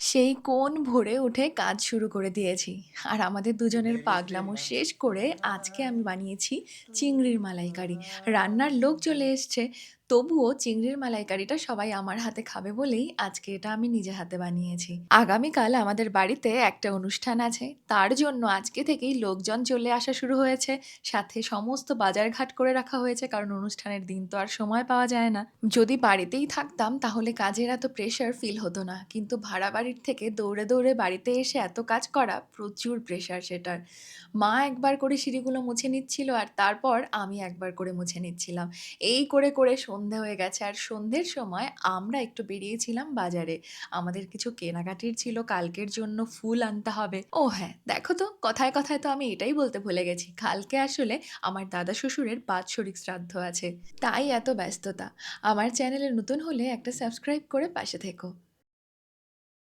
সেই কোন ভরে উঠে কাজ শুরু করে দিয়েছি। আর আমাদের দুজনের পাগলামো শেষ করে আজকে আমি বানিয়েছি চিংড়ির মালাইকারি। রান্নার লোক চলে এসছে, তবুও চিংড়ির মালাইকারিটা সবাই আমার হাতে খাবে বলেই আজকে এটা আমি নিজে হাতে বানিয়েছি। আগামীকাল আমাদের বাড়িতে একটা অনুষ্ঠান আছে। তার জন্য আজকে থেকেই লোকজন চলে আসা শুরু হয়েছে। সাথে সমস্ত বাজারঘাট করে রাখা হয়েছে কারণ অনুষ্ঠানের দিন তো আর সময় পাওয়া যায় না। যদি বাড়িতেই থাকতাম তাহলে কাজের এত প্রেশার ফিল হতো না। কিন্তু ভাড়া বাড়ির থেকে দৌড়ে, দৌড়ে বাড়িতে এসে এত কাজ করা প্রচুর প্রেশার সেটার। মা একবার করে সিঁড়িগুলো মুছে নিচ্ছিল আর তারপর আমি একবার করে মুছে নিচ্ছিলাম। এই করে, করে সন্ধে হয়ে গেছে আর সন্ধ্যের সময় আমরা একটু বেরিয়েছিলাম বাজারে। আমাদের কিছু কেনাকাটির ছিল কালকের জন্য ফুল আনতে হবে। ও হ্যাঁ, দেখো তো কথায়, কথায় তো আমি এটাই বলতে ভুলে গেছি। কালকে আসলে আমার দাদা শ্বশুরের বাৎসরিক শ্রাদ্ধ আছে। তাই এত ব্যস্ততা। আমার চ্যানেলে নতুন হলে একটা সাবস্ক্রাইব করে পাশে থেকো।